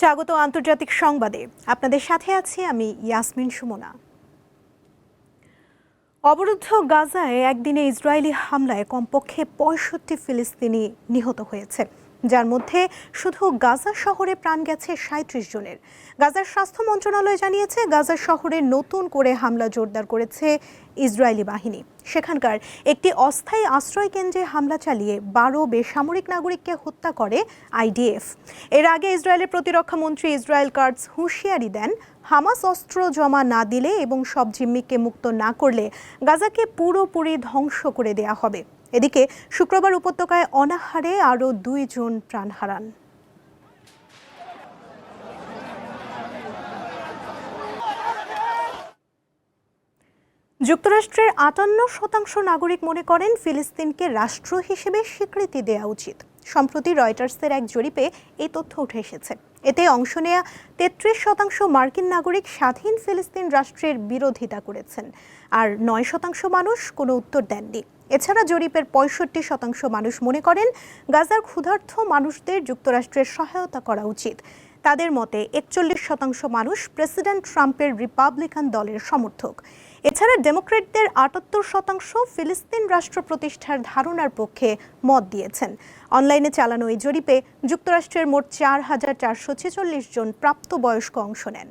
স্বাগত আন্তর্জাতিক সংবাদে। আপনাদের সাথে আছি আমি ইয়াসমিন সুমনা। অবরুদ্ধ গাজায় একদিনে ইসরায়েলি হামলায় কমপক্ষে পঁয়ষট্টি ফিলিস্তিনি নিহত হয়েছে। যার মধ্যে শুধু গাজা শহরে প্রাণ গেছে সাঁত্রিশ জনের। গাজার স্বাস্থ্য মন্ত্রণালয় জানিয়েছে, গাজা শহরে নতুন করে হামলা জোরদার করেছে ইসরায়েলি বাহিনী। সেখানকার একটি অস্থায়ী আশ্রয় কেন্দ্রে হামলা চালিয়ে বারো বেসামরিক নাগরিককে হত্যা করে আইডিএফ। এর আগে ইসরায়েলের প্রতিরক্ষা মন্ত্রী ইসরায়েল কার্ডস হুঁশিয়ারি দেন, হামাস অস্ত্র জমা না দিলে এবং সব জিম্মিকে মুক্ত না করলে গাজাকে পুরোপুরি ধ্বংস করে দেয়া হবে। এদিকে শুক্রবার উপত্যকায় অনাহারে আরও দুইজন প্রাণ হারান। যুক্তরাষ্ট্রের আটান্ন শতাংশ নাগরিক মনে করেন ফিলিস্তিনকে রাষ্ট্র হিসেবে স্বীকৃতি দেওয়া উচিত। সম্প্রতি রয়টার্সের এক জরিপে এই তথ্য উঠে এসেছে। এতে অংশ নেয়া তেত্রিশ শতাংশ মার্কিন নাগরিক স্বাধীন ফিলিস্তিন রাষ্ট্রের বিরোধিতা করেছেন, আর নয় শতাংশ মানুষ কোনো উত্তর দেননি। এছাড়া জরিপের পঁয়ষট্টি শতাংশ মানুষ মনে করেন গাজার ক্ষুধার্থ মানুষদের যুক্তরাষ্ট্রের সহায়তা করা উচিত। তাদের মতে একচল্লিশ শতাংশ মানুষ প্রেসিডেন্ট ট্রাম্পের রিপাবলিকান দলের সমর্থক। এছাড়া ডেমোক্রেটদের আটাত্তর শতাংশ ফিলিস্তিন রাষ্ট্র প্রতিষ্ঠার ধারণার পক্ষে মত দিয়েছেন। অনলাইনে চালানো এই জরিপে যুক্তরাষ্ট্রের মোট চার হাজার চারশো ছেচল্লিশ জন প্রাপ্তবয়স্ক অংশ নেন।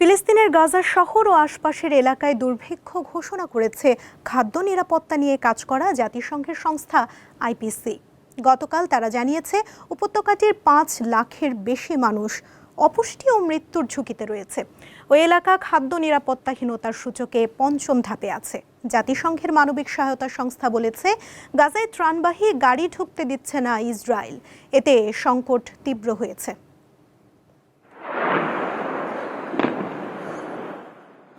ফিলিস্তিনের গাজা শহর ও আশপাশের এলাকায় দুর্ভিক্ষ ঘোষণা করেছে খাদ্য নিরাপত্তা নিয়ে কাজ করা জাতিসংঘের সংস্থা আইপিসি। গতকাল তারা জানিয়েছে, উপত্যকাটির পাঁচ লাখের বেশি মানুষ অপুষ্টি ও মৃত্যুর ঝুঁকিতে রয়েছে। ওই এলাকা খাদ্য নিরাপত্তাহীনতার সূচকে পঞ্চম ধাপে আছে। জাতিসংঘের মানবিক সহায়তা সংস্থা বলেছে, গাজায় ত্রাণবাহী গাড়ি ঢুকতে দিচ্ছে না ইসরায়েল। এতে সংকট তীব্র হয়েছে।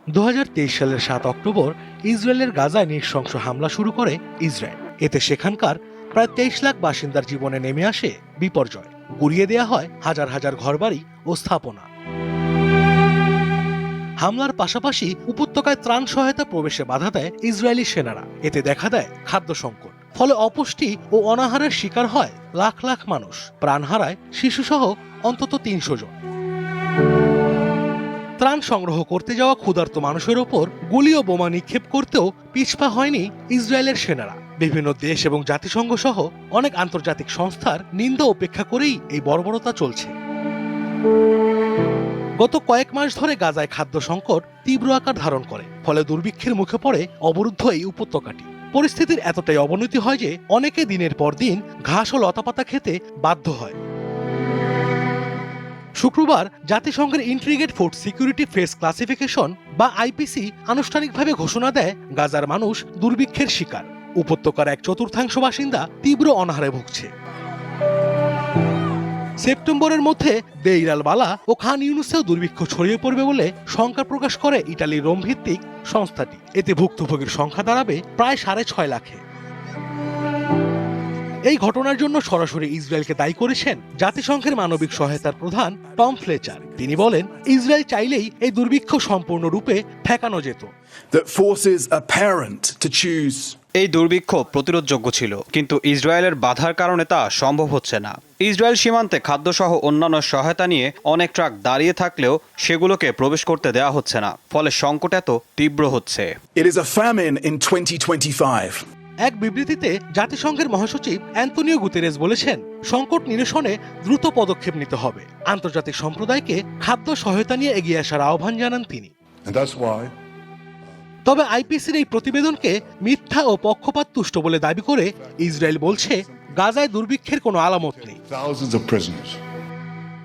দু হাজার তেইশ সালের সাত অক্টোবর ইসরায়েলের গাজায় নৃশংস হামলা শুরু করে ইসরায়েল। এতে সেখানকার প্রায় তেইশ লাখ বাসিন্দার জীবনে নেমে আসে বিপর্যয়। গুড়িয়ে দেয়া হয় হাজার হাজার ঘরবাড়ি ও স্থাপনা। হামলার পাশাপাশি উপত্যকায় ত্রাণ সহায়তা প্রবেশে বাধা দেয় ইসরায়েলি সেনারা। এতে দেখা দেয় খাদ্য সংকট। ফলে অপুষ্টি ও অনাহারের শিকার হয় লাখ লাখ মানুষ। প্রাণ হারায় শিশুসহ অন্তত তিনশো জন। ত্রাণ সংগ্রহ করতে যাওয়া ক্ষুধার্ত মানুষের ওপর গুলি ও বোমা নিক্ষেপ করতেও পিছপা হয়নি ইসরায়েলের সেনারা। বিভিন্ন দেশ এবং জাতিসংঘ সহ অনেক আন্তর্জাতিক সংস্থার নিন্দা উপেক্ষা করেই এই বর্বরতা চলছে। গত কয়েক মাস ধরে গাজায় খাদ্য সংকট তীব্র আকার ধারণ করে, ফলে দুর্ভিক্ষের মুখে পড়ে অবরুদ্ধ এই উপত্যকাটি। পরিস্থিতির এতটাই অবনতি হয় যে অনেকে দিনের পর দিন ঘাস ও লতাপাতা খেতে বাধ্য হয়। শুক্রবার জাতিসংঘের integrated food security phase classification বা আইপিসি আনুষ্ঠানিকভাবে ঘোষণা দেয় গাজার মানুষ দুর্ভিক্ষের শিকার। উপত্যকার এক চতুর্থাংশ বাসিন্দা তীব্র অনাহারে ভুগছে। সেপ্টেম্বরের মধ্যে দেইরাল বালা ও খান ইউনুসেও দুর্ভিক্ষ ছড়িয়ে পড়বে বলে শঙ্কা প্রকাশ করে ইটালির রোম ভিত্তিক সংস্থাটি। এতে ভুক্তভোগীর সংখ্যা দাঁড়াবে প্রায় সাড়ে ছয় লাখে। এই ঘটনার জন্য সরাসরি ইসরায়েলকে দায়ী করেছেন জাতিসংঘের মানবিক সহায়তার প্রধান টম ফ্লেচার। তিনি বলেন ইসরায়েল চাইলেই এই দুর্ভিক্ষ সম্পূর্ণরূপে ঠেকানো যেত। এই দুর্ভিক্ষ প্রতিরোধযোগ্য ছিল কিন্তু ইসরায়েলের বাধার কারণে তা সম্ভব হচ্ছে না। ইসরায়েল সীমান্তে খাদ্যসহ অন্যান্য সহায়তা নিয়ে অনেক ট্রাক দাঁড়িয়ে থাকলেও সেগুলোকে প্রবেশ করতে দেওয়া হচ্ছে না ফলে সংকট এত তীব্র হচ্ছে। It is a famine in 2025. এক বিবৃতিতে জাতিসংঘের মহাসচিব অ্যান্তনিও গুতেরেস বলেছেন সংকট নিরসনে দ্রুত পদক্ষেপ নিতে হবে। আন্তর্জাতিক সম্প্রদায়কে খাদ্য সহায়তা নিয়ে এগিয়ে আসার আহ্বান জানান তিনি। And তবে আইপিসির এই প্রতিবেদনকে মিথ্যা ও পক্ষপাত তুষ্ট বলে দাবি করে ইসরায়েল বলছে গাজায় দুর্ভিক্ষের কোনো আলামত নেই।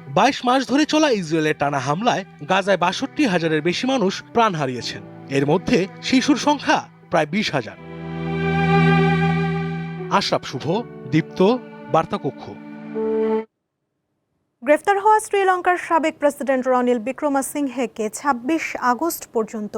বাইশ মাস ধরে চলা ইসরায়েলের টানা হামলায় গাজায় বাষট্টি হাজারের বেশি মানুষ প্রাণ হারিয়েছেন। এর মধ্যে শিশুর সংখ্যা প্রায় বিশ হাজার। আশরাফ শুভ, দীপ্ত বার্তাকক্ষ গ্রেফতার হওয়া শ্রীলঙ্কার সাবেক প্রেসিডেন্ট রনিল বিক্রমাসিংহেকে ছাব্বিশ আগস্ট পর্যন্ত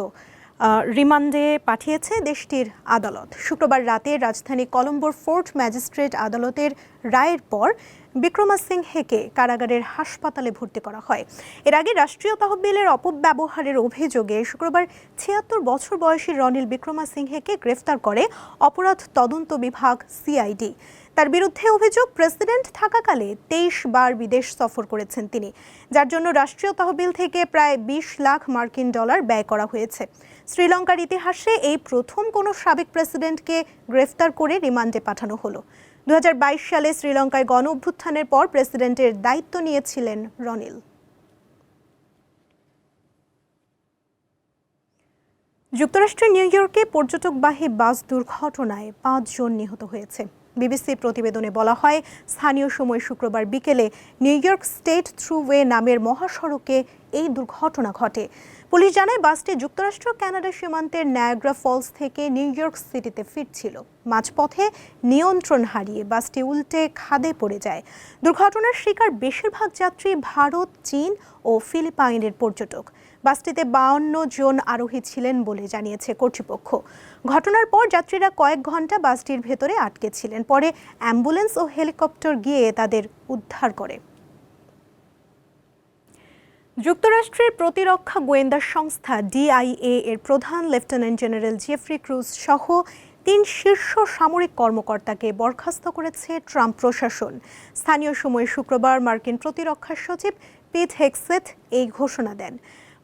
রিমান্ডে পাঠিয়েছে দেশটির আদালত। শুক্রবার রাতে রাজধানী কলম্বোর ফোর্ট ম্যাজিস্ট্রেট আদালতের রায়ের পর বিক্রমাসিংহেকে কারাগারের হাসপাতালে ভর্তি করা হয়। এর আগে রাষ্ট্রীয় তহবিলের অপব্যবহারের অভিযোগে শুক্রবার ছিয়াত্তর বছর বয়সী রনিল বিক্রমা বিক্রমাসিংহেকে গ্রেফতার করে অপরাধ তদন্ত বিভাগ সিআইডি। তার বিরুদ্ধে অভিযোগ, প্রেসিডেন্ট থাকাকালে তেইশ বার বিদেশ সফর করেছেন তিনি, যার জন্য রাষ্ট্রীয় তহবিল থেকে প্রায় বিশ লাখ মার্কিন ডলার ব্যয় করা হয়েছে। শ্রীলঙ্কার ইতিহাসে এই প্রথম কোনো সাবেক প্রেসিডেন্টকে গ্রেফতার করে রিমান্ডে পাঠানো হলো। দুহাজার বাইশ সালে শ্রীলঙ্কায় গণ অভ্যুত্থানের পর প্রেসিডেন্টের দায়িত্ব নিয়েছিলেন রনিল। যুক্তরাষ্ট্রের নিউ ইয়র্কে পর্যটকবাহী বাস দুর্ঘটনায় পাঁচজন নিহত হয়েছে। বিবিসির প্রতিবেদনে বলা হয়, স্থানীয় সময় শুক্রবার বিকেলে নিউ ইয়র্ক স্টেট থ্রুওয়ে নামের মহাসড়কে এই দুর্ঘটনা ঘটে। পুলিশ জানায়, বাসটি যুক্তরাষ্ট্র, কানাডা সীমান্তের নায়াগ্রা ফলস থেকে নিউ ইয়র্ক সিটিতে ফিরছিল। মাঝপথে নিয়ন্ত্রণ হারিয়ে বাসটি উল্টে খাদে পড়ে যায়। দুর্ঘটনার শিকার বেশিরভাগ যাত্রী ভারত, চীন ও ফিলিপাইনের পর্যটক। বাসটিতে বাউন্ন জন আরোহী ছিলেন বলে জানিয়েছে কর্তৃপক্ষ। ঘটনার পর যাত্রীরা কয়েক ঘণ্টা বাসটির ভেতরে আটকে ছিলেন। পরে অ্যাম্বুলেন্স ও হেলিকপ্টার গিয়ে তাদের উদ্ধার করে। যুক্তরাষ্ট্রের প্রতিরক্ষা গোয়েন্দা সংস্থা ডিআইএ এর প্রধান লেফটেন্যান্ট জেনারেল জেফ্রি ক্রুজ সহ তিন শীর্ষ সামরিক কর্মকর্তাকে বরখাস্ত করেছে ট্রাম্প প্রশাসন। স্থানীয় সময় শুক্রবার মার্কিন প্রতিরক্ষা সচিব পিট হেক্সেথ এই ঘোষণা দেন।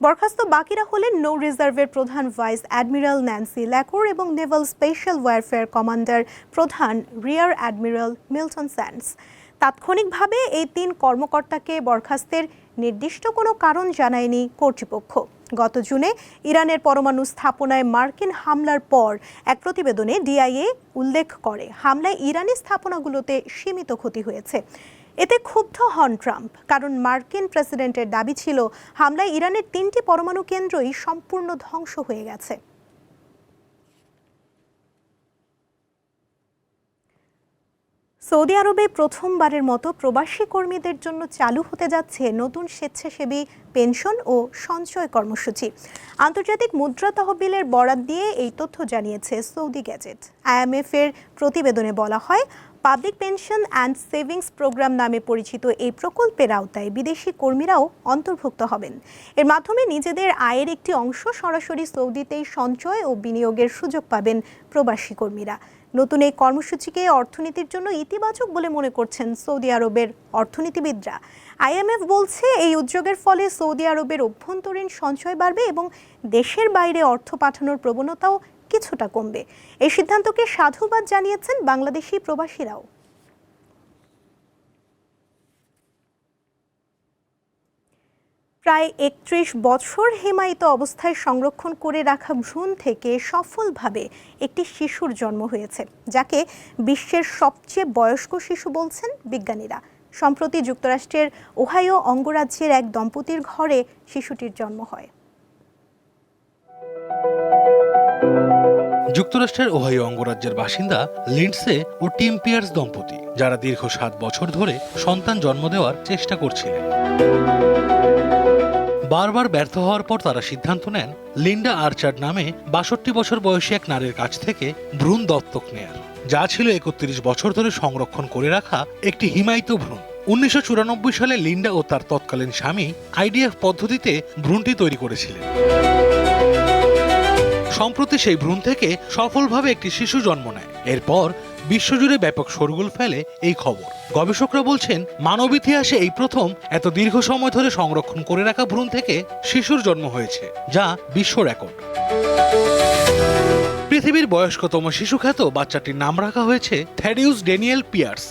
বরখাস্ত বাকিরা হলেন নৌ রিজার্ভের প্রধান ভাইস অ্যাডমিরাল ন্যান্সি ল্যাকোর এবং নেভাল স্পেশাল ওয়ারফেয়ার কমান্ডার প্রধান রিয়ার অ্যাডমিরাল মিল্টন স্যান্ডস। তাৎক্ষণিকভাবে এই তিন কর্মকর্তাকে বরখাস্তের নির্দিষ্ট কোনো কারণ জানায়নি কর্তৃপক্ষ। গত জুনে ইরানের পরমাণু স্থাপনায় মার্কিন হামলার পর এক প্রতিবেদনে ডিআইএ উল্লেখ করে, হামলায় ইরানি স্থাপনাগুলোতে সীমিত ক্ষতি হয়েছে। এতে ক্ষুব্ধ হন ট্রাম্প, কারণ মার্কিন প্রেসিডেন্টের দাবি ছিল, হামলায় ইরানের তিনটি পরমাণু কেন্দ্রই সম্পূর্ণ ধ্বংস হয়ে গেছে। সৌদি আরবে প্রথমবারের মতো প্রবাসী কর্মীদের জন্য চালু হতে যাচ্ছে নতুন স্বেচ্ছাসেবী পেনশন ও সঞ্চয় কর্মসূচি। আন্তর্জাতিক মুদ্রা তহবিলের বরাত দিয়ে এই তথ্য জানিয়েছে সৌদি গ্যাজেট। আইএমএফ এর প্রতিবেদনে বলা হয়, public pension and savings program নামে পরিচিত এই প্রকল্পের আওতায় বিদেশি কর্মীরাও অন্তর্ভুক্ত হবেন। এর মাধ্যমে নিজেদের আয়ের একটি অংশ সরাসরি সৌদিতেই সঞ্চয় ও বিনিয়োগের সুযোগ পাবেন প্রবাসী কর্মীরা। নতুন এই কর্মসূচিকে অর্থনীতির জন্য ইতিবাচক বলে মনে করছেন সৌদি আরবের অর্থনীতিবিদরা। আইএমএফ বলছে, এই উদ্যোগের ফলে সৌদি আরবের অভ্যন্তরীণ সঞ্চয় বাড়বে এবং দেশের বাইরে অর্থ পাঠানোর প্রবণতাও কিছুটা কমবে। এই সিদ্ধান্তকে সাধুবাদ জানিয়েছেন বাংলাদেশি প্রবাসীরাও। প্রায় একত্রিশ বছর হিমায়িত অবস্থায় সংরক্ষণ করে রাখা ভ্রূণ থেকে সফলভাবে একটি শিশুর জন্ম হয়েছে, যাকে বিশ্বের সবচেয়ে বয়স্ক শিশু বলছেন বিজ্ঞানীরা। সম্প্রতি যুক্তরাষ্ট্রের ওহাইও অঙ্গরাজ্যের এক দম্পতির ঘরে শিশুটির জন্ম হয়। যুক্তরাষ্ট্রের ওহাইও অঙ্গরাজ্যের বাসিন্দা লিন্ডসে ও টিম পিয়ার্স দম্পতি, যারা দীর্ঘ সাত বছর ধরে সন্তান জন্ম দেওয়ার চেষ্টা করছিলেন। বারবার ব্যর্থ হওয়ার পর তারা সিদ্ধান্ত নেন লিন্ডা আর্চার্ড নামে বাষট্টি বছর বয়সী এক নারীর কাছ থেকে ভ্রূণ দত্তক নেয়ার, যা ছিল একত্রিশ বছর ধরে সংরক্ষণ করে রাখা একটি হিমায়িত ভ্রূণ। উনিশশো চুরানব্বই সালে লিন্ডা ও তার তৎকালীন স্বামী আইডিএফ পদ্ধতিতে ভ্রূণটি তৈরি করেছিলেন। সম্প্রতি সেই ভ্রূণ থেকে সফলভাবে একটি শিশু জন্ম নেয়। এরপর বিশ্বজুড়ে ব্যাপক শোরগোল ফেলে এই খবর। গবেষকরা বলছেন, মানব ইতিহাসে এই প্রথম এত দীর্ঘ সময় ধরে সংরক্ষণ করে রাখা ভ্রূণ থেকে শিশুর জন্ম হয়েছে, যা বিশ্ব রেকর্ড। পৃথিবীর বয়স্কতম শিশু খ্যাত বাচ্চাটির নাম রাখা হয়েছে থ্যাডিউস ডেনিয়েল পিয়ার্স।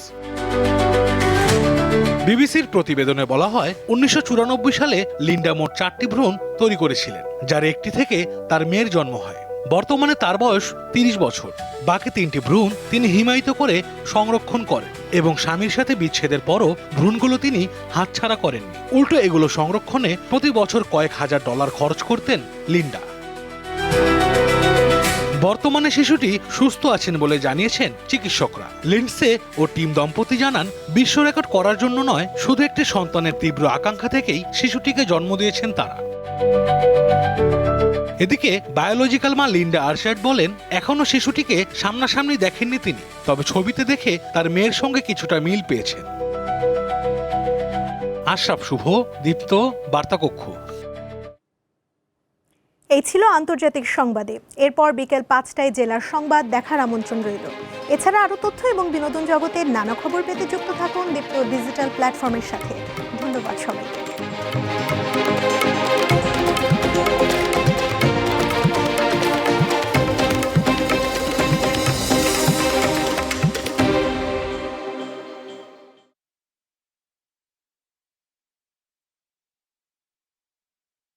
বিবিসির প্রতিবেদনে বলা হয়, উনিশশো চুরানব্বই সালে লিন্ডা মোট চারটি ভ্রূণ তৈরি করেছিলেন, যার একটি থেকে তার মেয়ের জন্ম হয়। বর্তমানে তার বয়স তিরিশ বছর। বাকি তিনটি ভ্রূণ তিনি হিমায়িত করে সংরক্ষণ করেন এবং স্বামীর সাথে বিচ্ছেদের পরও ভ্রূণগুলো তিনি হাতছাড়া করেননি। উল্টো এগুলো সংরক্ষণে প্রতি বছর কয়েক হাজার ডলার খরচ করতেন লিন্ডা। বর্তমানে শিশুটি সুস্থ আছেন বলে জানিয়েছেন চিকিৎসকরা। লিন্ডসে ও টিম দম্পতি জানান, বিশ্ব রেকর্ড করার জন্য নয়, শুধু একটি সন্তানের তীব্র আকাঙ্ক্ষা থেকেই শিশুটিকে জন্ম দিয়েছেন তারা। এদিকে বায়োলজিক্যাল মা লিন্ডা আরশার্ট বলেন, এখনও শিশুটিকে সামনাসামনি দেখেননি তিনি, তবে ছবিতে দেখে তার মেয়ের সঙ্গে কিছুটা মিল পেয়েছেন। আশরাফ শুভ, দীপ্ত, বার্তাকক্ষ। এই ছিল আন্তর্জাতিক সংবাদে। এরপর বিকেল পাঁচটায় জেলার সংবাদ দেখার আমন্ত্রণ রইল। এছাড়া আরও তথ্য এবং বিনোদন জগতের নানা খবর পেতে যুক্ত থাকুন দীপ্ত ডিজিটাল প্ল্যাটফর্মের সাথে। ধন্যবাদ সবাইকে।